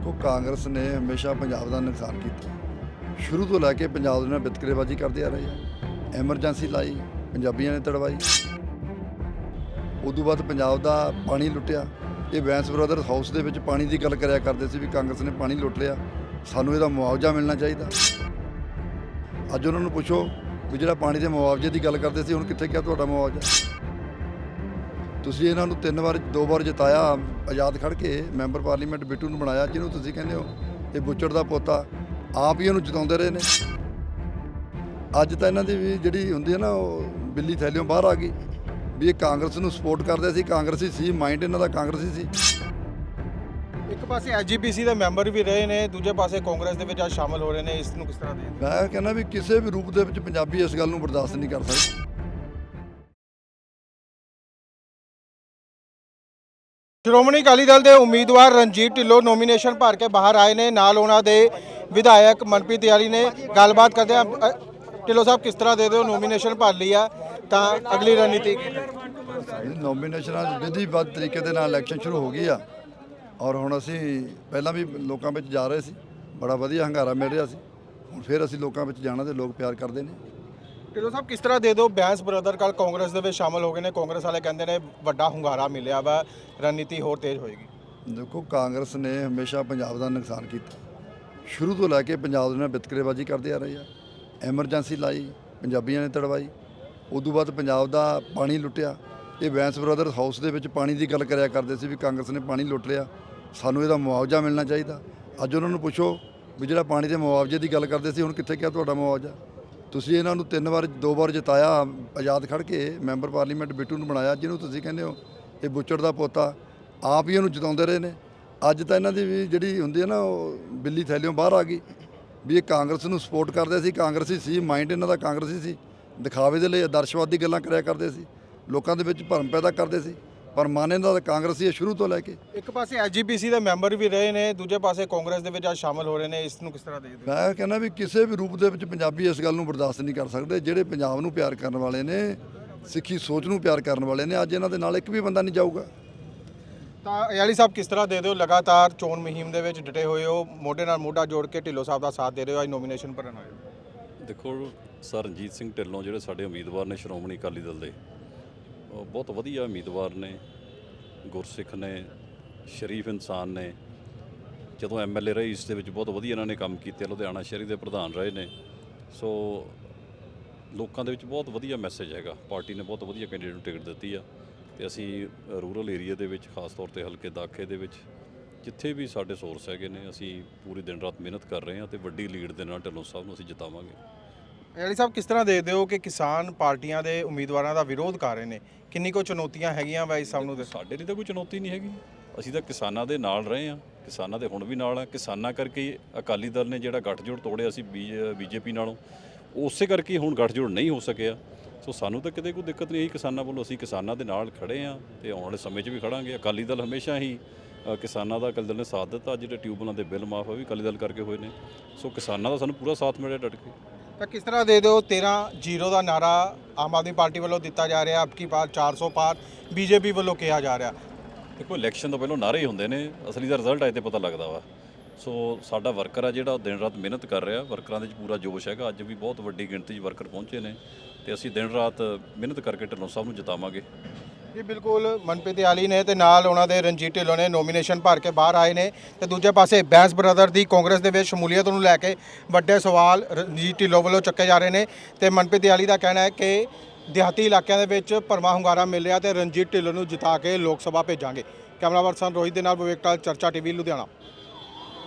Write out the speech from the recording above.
ਦੇਖੋ, ਕਾਂਗਰਸ ਨੇ ਹਮੇਸ਼ਾ ਪੰਜਾਬ ਦਾ ਨੁਕਸਾਨ ਕੀਤਾ। ਸ਼ੁਰੂ ਤੋਂ ਲੈ ਕੇ ਪੰਜਾਬ ਦੇ ਨਾਲ ਵਿਤਕਰੇਬਾਜ਼ੀ ਕਰਦੇ ਆ ਰਹੇ ਆ। ਐਮਰਜੈਂਸੀ ਲਾਈ, ਪੰਜਾਬੀਆਂ ਨੇ ਤੜਵਾਈ। ਉਦੋਂ ਬਾਅਦ ਪੰਜਾਬ ਦਾ ਪਾਣੀ ਲੁੱਟਿਆ। ਇਹ ਵੈਂਸ ਬ੍ਰਦਰ ਹਾਊਸ ਦੇ ਵਿੱਚ ਪਾਣੀ ਦੀ ਗੱਲ ਕਰਿਆ ਕਰਦੇ ਸੀ ਵੀ ਕਾਂਗਰਸ ਨੇ ਪਾਣੀ ਲੁੱਟ ਲਿਆ। ਸਾਨੂੰ ਇਹਦਾ ਮੁਆਵਜ਼ਾ ਮਿਲਣਾ ਚਾਹੀਦਾ। ਅੱਜ ਉਹਨਾਂ ਨੂੰ ਪੁੱਛੋ ਵੀ ਜਿਹੜਾ ਪਾਣੀ ਦੇ ਮੁਆਵਜ਼ੇ ਦੀ ਗੱਲ ਕਰਦੇ ਸੀ, ਹੁਣ ਕਿੱਥੇ ਗਿਆ ਤੁਹਾਡਾ ਮੁਆਵਜ਼ਾ? ਤੁਸੀਂ ਇਹਨਾਂ ਨੂੰ ਤਿੰਨ ਵਾਰ ਦੋ ਵਾਰ ਜਿਤਾਇਆ ਆਜ਼ਾਦ ਖੜ ਕੇ ਮੈਂਬਰ ਪਾਰਲੀਮੈਂਟ ਬਿੱਟੂ ਨੂੰ ਬਣਾਇਆ ਜਿਹਨੂੰ ਤੁਸੀਂ ਕਹਿੰਦੇ ਹੋ ਇਹ ਬੁੱਚੜ ਦਾ ਪੋਤਾ ਆਪ ਹੀ ਇਹਨੂੰ ਜਿਤਾਉਂਦੇ ਰਹੇ ਨੇ। ਅੱਜ ਤਾਂ ਇਹਨਾਂ ਦੀ ਵੀ ਜਿਹੜੀ ਹੁੰਦੀ ਹੈ ਨਾ ਉਹ ਬਿੱਲੀ ਥੈਲਿਓਂ ਬਾਹਰ ਆ ਗਈ ਵੀ ਇਹ ਕਾਂਗਰਸ ਨੂੰ ਸਪੋਰਟ ਕਰਦੇ ਸੀ ਕਾਂਗਰਸੀ ਸੀ ਮਾਈਂਡ ਇਹਨਾਂ ਦਾ ਕਾਂਗਰਸੀ ਸੀ। ਇੱਕ ਪਾਸੇ ਐਜੀਪੀਸੀ ਦੇ ਮੈਂਬਰ ਵੀ ਰਹੇ ਨੇ ਦੂਜੇ ਪਾਸੇ ਕਾਂਗਰਸ ਦੇ ਵਿੱਚ ਅੱਜ ਸ਼ਾਮਲ ਹੋ ਰਹੇ ਨੇ ਇਸ ਨੂੰ ਕਿਸ ਤਰ੍ਹਾਂ ਦੇਖਦੇ ਮੈਂ ਕਹਿੰਦਾ ਵੀ ਕਿਸੇ ਵੀ ਰੂਪ ਦੇ ਵਿੱਚ ਪੰਜਾਬੀ ਇਸ ਗੱਲ ਨੂੰ ਬਰਦਾਸ਼ਤ ਨਹੀਂ ਕਰ ਸਕਦੇ। ਸ਼੍ਰੋਮਣੀ ਅਕਾਲੀ ਦਲ ਦੇ ਉਮੀਦਵਾਰ ਰਣਜੀਤ ਢਿੱਲੋਂ ਨੋਮੀਨੇਸ਼ਨ ਭਰ ਕੇ ਬਾਹਰ ਆਏ ਨੇ। ਨਾਲ ਉਹਨਾਂ ਦੇ ਵਿਧਾਇਕ ਮਨਪ੍ਰੀਤ ਤਿਆਰੀ ਨੇ ਗੱਲਬਾਤ ਕਰਦੇ ਆ ਢਿੱਲੋਂ ਸਾਹਿਬ, ਕਿਸ ਤਰ੍ਹਾਂ ਦੇ ਦਿਓ ਨੋਮੀਨੇਸ਼ਨ ਭਰ ਲਈ ਆ, ਤਾਂ ਅਗਲੀ ਰਣਨੀਤੀ। ਨੋਮੀਨੇਸ਼ਨਾਂ ਵਿਧੀਬੱਧ ਤਰੀਕੇ ਦੇ ਨਾਲ ਇਲੈਕਸ਼ਨ ਸ਼ੁਰੂ ਹੋ ਗਈ ਆ। ਔਰ ਹੁਣ ਅਸੀਂ ਪਹਿਲਾਂ ਵੀ ਲੋਕਾਂ ਵਿੱਚ ਜਾ ਰਹੇ ਸੀ। ਬੜਾ ਵਧੀਆ ਹੰਗਾਰਾ ਮਿਲ ਰਿਹਾ ਸੀ। ਹੁਣ ਫਿਰ ਅਸੀਂ ਲੋਕਾਂ ਵਿੱਚ ਜਾਣਾ ਤੇ ਲੋਕ ਪਿਆਰ ਕਰਦੇ ਨੇ। ਢਿੱਲੋਂ ਸਾਹਿਬ, ਕਿਸ ਤਰ੍ਹਾਂ ਦੇ ਦਿਓ ਬੈਂਸ ਬ੍ਰਦਰ ਕੱਲ ਕਾਂਗਰਸ ਦੇ ਵਿੱਚ ਸ਼ਾਮਲ ਹੋ ਗਏ ਨੇ? ਕਾਂਗਰਸ ਵਾਲੇ ਕਹਿੰਦੇ ਨੇ ਵੱਡਾ ਹੁੰਗਾਰਾ ਮਿਲਿਆ ਵਾ, ਰਣਨੀਤੀ ਹੋਰ ਤੇਜ਼ ਹੋਏਗੀ। ਦੇਖੋ, ਕਾਂਗਰਸ ਨੇ ਹਮੇਸ਼ਾ ਪੰਜਾਬ ਦਾ ਨੁਕਸਾਨ ਕੀਤਾ। ਸ਼ੁਰੂ ਤੋਂ ਲੈ ਕੇ ਪੰਜਾਬ ਦੇ ਨਾਲ ਵਿਤਕਰੇਬਾਜ਼ੀ ਕਰਦੇ ਆ ਰਹੇ ਆ। ਐਮਰਜੈਂਸੀ ਲਾਈ, ਪੰਜਾਬੀਆਂ ਨੇ ਤੜਵਾਈ। ਉਦੋਂ ਬਾਅਦ ਪੰਜਾਬ ਦਾ ਪਾਣੀ ਲੁੱਟਿਆ। ਇਹ ਵੈਂਸ ਬ੍ਰਦਰ ਹਾਊਸ ਦੇ ਵਿੱਚ ਪਾਣੀ ਦੀ ਗੱਲ ਕਰਿਆ ਕਰਦੇ ਸੀ ਵੀ ਕਾਂਗਰਸ ਨੇ ਪਾਣੀ ਲੁੱਟ ਲਿਆ। ਸਾਨੂੰ ਇਹਦਾ ਮੁਆਵਜ਼ਾ ਮਿਲਣਾ ਚਾਹੀਦਾ। ਅੱਜ ਉਹਨਾਂ ਨੂੰ ਪੁੱਛੋ ਵੀ ਜਿਹੜਾ ਪਾਣੀ ਦੇ ਮੁਆਵਜ਼ੇ ਦੀ ਗੱਲ ਕਰਦੇ ਸੀ, ਹੁਣ ਕਿੱਥੇ ਗਿਆ ਤੁਹਾਡਾ ਮੁਆਵਜ਼ਾ? ਤੁਸੀਂ ਇਹਨਾਂ ਨੂੰ ਤਿੰਨ ਵਾਰ, ਦੋ ਵਾਰ ਜਿਤਾਇਆ, ਆਜ਼ਾਦ ਖੜ ਕੇ ਮੈਂਬਰ ਪਾਰਲੀਮੈਂਟ ਬਿੱਟੂ ਨੂੰ ਬਣਾਇਆ, ਜਿਹਨੂੰ ਤੁਸੀਂ ਕਹਿੰਦੇ ਹੋ ਇਹ ਬੁੱਚੜ ਦਾ ਪੋਤਾ, ਆਪ ਹੀ ਇਹਨੂੰ ਜਿਤਾਉਂਦੇ ਰਹੇ ਨੇ। ਅੱਜ ਤਾਂ ਇਹਨਾਂ ਦੀ ਵੀ ਜਿਹੜੀ ਹੁੰਦੀ ਹੈ ਨਾ, ਉਹ ਬਿੱਲੀ ਥੈਲਿਓਂ ਬਾਹਰ ਆ ਗਈ ਵੀ ਇਹ ਕਾਂਗਰਸ ਨੂੰ ਸਪੋਰਟ ਕਰਦੇ ਸੀ, ਕਾਂਗਰਸੀ ਸੀ ਮਾਈਂਡ ਇਹਨਾਂ ਦਾ ਕਾਂਗਰਸੀ ਸੀ। ਦਿਖਾਵੇ ਦੇ ਲਈ ਆਦਰਸ਼ਵਾਦੀ ਗੱਲਾਂ ਕਰਿਆ ਕਰਦੇ ਸੀ, ਲੋਕਾਂ ਦੇ ਵਿੱਚ ਭਰਮ ਪੈਦਾ ਕਰਦੇ ਸੀ। ਪਰ ਮਨ ਇਹਨਾਂ ਦਾ ਕਾਂਗਰਸੀ ਹੈ ਸ਼ੁਰੂ ਤੋਂ ਲੈ ਕੇ। ਇੱਕ ਪਾਸੇ ਐਜੀਪੀਸੀ ਦੇ ਮੈਂਬਰ ਵੀ ਰਹੇ ਨੇ ਦੂਜੇ ਪਾਸੇ ਕਾਂਗਰਸ ਦੇ ਵਿੱਚ ਅੱਜ ਸ਼ਾਮਲ ਹੋ ਰਹੇ ਨੇ ਇਸ ਨੂੰ ਕਿਸ ਤਰ੍ਹਾਂ ਦੇਖਦੇ ਮੈਂ ਕਹਿੰਦਾ ਵੀ ਕਿਸੇ ਵੀ ਰੂਪ ਦੇ ਵਿੱਚ ਪੰਜਾਬੀ ਇਸ ਗੱਲ ਨੂੰ ਬਰਦਾਸ਼ਤ ਨਹੀਂ ਕਰ ਸਕਦੇ ਜਿਹੜੇ ਪੰਜਾਬ ਨੂੰ ਪਿਆਰ ਕਰਨ ਵਾਲੇ ਨੇ ਸਿੱਖੀ ਸੋਚ ਨੂੰ ਪਿਆਰ ਕਰਨ ਵਾਲੇ ਨੇ ਅੱਜ ਇਹਨਾਂ ਦੇ ਨਾਲ ਇੱਕ ਵੀ ਬੰਦਾ ਨਹੀਂ ਜਾਊਗਾ। ਤਾਂ ਅਯਾਲੀ ਸਾਹਿਬ ਕਿਸ ਤਰ੍ਹਾਂ ਦੇ ਦਿਓ ਲਗਾਤਾਰ ਚੋਣ ਮੁਹਿੰਮ ਦੇ ਵਿੱਚ ਡਟੇ ਹੋਏ ਹੋ ਮੋਢੇ ਨਾਲ ਮੋਢਾ ਜੋੜ ਕੇ ਢਿੱਲੋਂ ਸਾਹਿਬ ਦਾ ਸਾਥ ਦੇ ਰਹੇ ਹੋ ਅੱਜ ਨੋਮੀਨੇਸ਼ਨ ਭਰਨ ਆਏ ਹੋ। ਦੇਖੋ ਸਰ ਰਣਜੀਤ ਸਿੰਘ ਢਿੱਲੋਂ ਜਿਹੜੇ ਸਾਡੇ ਉਮੀਦਵਾਰ ਨੇ ਸ਼੍ਰੋਮਣੀ ਅਕਾਲੀ ਦਲ ਦੇ ਬਹੁਤ ਵਧੀਆ ਉਮੀਦਵਾਰ ਨੇ, ਗੁਰਸਿੱਖ ਨੇ, ਸ਼ਰੀਫ ਇਨਸਾਨ ਨੇ। ਜਦੋਂ ਐਮਐਲਏ ਰਹੇ, ਇਸ ਦੇ ਵਿੱਚ ਬਹੁਤ ਵਧੀਆ ਇਹਨਾਂ ਨੇ ਕੰਮ ਕੀਤੇ, ਲੁਧਿਆਣਾ ਸ਼ਹਿਰੀ ਦੇ ਪ੍ਰਧਾਨ ਰਹੇ ਨੇ। ਸੋ ਲੋਕਾਂ ਦੇ ਵਿੱਚ ਬਹੁਤ ਵਧੀਆ ਮੈਸੇਜ ਹੈਗਾ। ਪਾਰਟੀ ਨੇ ਬਹੁਤ ਵਧੀਆ ਕੈਂਡੀਡੇਟ ਨੂੰ ਟਿਕਟ ਦਿੱਤੀ ਆ। ਤੇ ਅਸੀਂ ਰੂਰਲ ਏਰੀਆ ਦੇ ਵਿੱਚ, ਖਾਸ ਤੌਰ ਤੇ ਹਲਕੇ ਦਾਖੇ ਦੇ ਵਿੱਚ, ਜਿੱਥੇ ਵੀ ਸਾਡੇ ਸੋਰਸ ਹੈਗੇ ਨੇ, ਅਸੀਂ ਪੂਰੀ ਦਿਨ ਰਾਤ ਮਿਹਨਤ ਕਰ ਰਹੇ ਹਾਂ ਤੇ ਵੱਡੀ ਲੀਡ ਦੇ ਨਾਲ ਢਿੱਲੋਂ ਸਾਹਿਬ ਨੂੰ ਅਸੀਂ ਜਿਤਾਵਾਂਗੇ। ਅਯਾਲੀ ਸਾਹਿਬ ਕਿਸ ਤਰ੍ਹਾਂ ਦੇਖਦੇ ਹੋ ਕਿ ਕਿਸਾਨ ਪਾਰਟੀਆਂ ਦੇ ਉਮੀਦਵਾਰਾਂ ਦਾ ਵਿਰੋਧ ਕਰ ਰਹੇ ਨੇ? ਕਿੰਨੀ ਕੋ ਚੁਣੌਤੀਆਂ ਹੈਗੀਆਂ ਵਾ ਇਸ ਸਭ ਨੂੰ ਸਾਡੇ ਲਈ ਤਾਂ ਕੋਈ ਚੁਣੌਤੀ ਨਹੀਂ ਹੈਗੀ। ਅਸੀਂ ਤਾਂ ਕਿਸਾਨਾਂ ਦੇ ਨਾਲ ਰਹੇ ਹਾਂ ਕਿਸਾਨਾਂ ਦੇ ਹੁਣ ਵੀ ਨਾਲ ਆ। ਕਿਸਾਨਾਂ ਕਰਕੇ ਅਕਾਲੀ ਦਲ ਨੇ ਜਿਹੜਾ ਗੱਠਜੋੜ ਤੋੜਿਆ ਸੀ ਬੀਜੇਪੀ ਨਾਲੋਂ ਉਸੇ ਕਰਕੇ ਹੁਣ ਗੱਠਜੋੜ ਨਹੀਂ ਹੋ ਸਕਿਆ। ਸੋ ਸਾਨੂੰ ਤਾਂ ਕਿਤੇ ਕੋਈ ਦਿੱਕਤ ਨਹੀਂ ਆਈ। ਕਿਸਾਨਾਂ ਵੱਲੋਂ ਅਸੀਂ ਕਿਸਾਨਾਂ ਦੇ ਨਾਲ ਖੜੇ ਹਾਂ ਤੇ ਆਉਣ ਵਾਲੇ ਸਮੇਂ 'ਚ ਵੀ ਖੜਾਂਗੇ। ਅਕਾਲੀ ਦਲ ਹਮੇਸ਼ਾ ਹੀ ਕਿਸਾਨਾਂ ਦਾ ਅਕਾਲੀ ਦਲ ਨੇ ਸਾਥ ਦਿੱਤਾ। ਜਿਹੜੇ ਟਿਊਬਲਾਂ ਦੇ ਬਿੱਲ ਮਾਫ ਆ ਵੀ ਅਕਾਲੀ ਦਲ ਕਰਕੇ ਹੋਏ ਨੇ। ਸੋ ਕਿਸਾਨਾਂ ਦਾ ਸਾਨੂੰ ਪੂਰਾ ਸਾਥ ਮਿਲਿਆ ਡਟ ਕੇ। ਤਾਂ ਕਿਸ ਤਰ੍ਹਾਂ ਦੇ ਦਿਓ? 13 ਜ਼ੀਰੋ ਦਾ ਨਾਰਾ ਆਮ ਆਦਮੀ ਪਾਰਟੀ ਵੱਲੋਂ ਦਿੱਤਾ ਜਾ ਰਿਹਾ, ਅਬਕੀ ਪਾਰ 400 ਪਾਰ, ਬੀਜੇਪੀ ਵੱਲੋਂ ਕਿਹਾ ਜਾ ਰਿਹਾ। ਦੇਖੋ, ਇਲੈਕਸ਼ਨ ਤੋਂ ਪਹਿਲਾਂ ਨਾਰੇ ਹੀ ਹੁੰਦੇ ਨੇ, ਅਸਲੀ ਦਾ ਰਿਜ਼ਲਟ ਆਏ ਤੇ ਪਤਾ ਲੱਗਦਾ ਵਾ। ਸੋ ਸਾਡਾ ਵਰਕਰ ਆ ਜਿਹੜਾ, ਉਹ ਦਿਨ ਰਾਤ ਮਿਹਨਤ ਕਰ ਰਿਹਾ। ਵਰਕਰਾਂ ਦੇ ਵਿੱਚ ਪੂਰਾ ਜੋਸ਼ ਹੈਗਾ। ਅੱਜ ਵੀ ਬਹੁਤ ਵੱਡੀ ਗਿਣਤੀ 'ਚ ਵਰਕਰ ਪਹੁੰਚੇ ਨੇ ਤੇ ਅਸੀਂ ਦਿਨ ਰਾਤ ਮਿਹਨਤ ਕਰਕੇ ਢਿੱਲੋਂ ਸਾਹਿਬ ਨੂੰ ਜਿਤਾਵਾਂਗੇ। ਜੀ, ਬਿਲਕੁਲ ਮਨਪ੍ਰੀਤ ਆਲੀ ਨੇ ਤੇ ਨਾਲ ਉਹਨਾਂ ਦੇ ਰਣਜੀਤ ਢਿੱਲੋਂ ਨੇ ਨੋਮੀਨੇਸ਼ਨ ਭਰ ਕੇ ਬਾਹਰ ਆਏ ਨੇ ਤੇ ਦੂਜੇ ਪਾਸੇ ਬੈਂਸ ਬ੍ਰਦਰ ਦੀ ਕਾਂਗਰਸ ਦੇ ਵਿੱਚ ਸ਼ਮੂਲੀਅਤ ਨੂੰ ਲੈ ਕੇ ਵੱਡੇ ਸਵਾਲ ਰਣਜੀਤ ਢਿੱਲੋਂ ਵੱਲੋਂ ਚੱਕੇ ਜਾ ਰਹੇ ਨੇ ਤੇ ਮਨਪ੍ਰੀਤ ਆਲੀ ਦਾ ਕਹਿਣਾ ਹੈ ਕਿ ਦਿਹਾਤੀ ਇਲਾਕਿਆਂ ਦੇ ਵਿੱਚ ਪਰਮਾ ਹੁੰਗਾਰਾ ਮਿਲ ਰਿਹਾ ਤੇ ਰਣਜੀਤ ਢਿੱਲੋਂ ਨੂੰ ਜਿਤਾ ਕੇ ਲੋਕ ਸਭਾ ਭੇਜਾਂਗੇ। ਕੈਮਰਾ ਪਰਸਨ ਰੋਹਿਤ ਦੇ ਨਾਲ ਵਿਵੇਕ ਟਾਲ, ਚਰਚਾ ਟੀਵੀ, ਲੁਧਿਆਣਾ।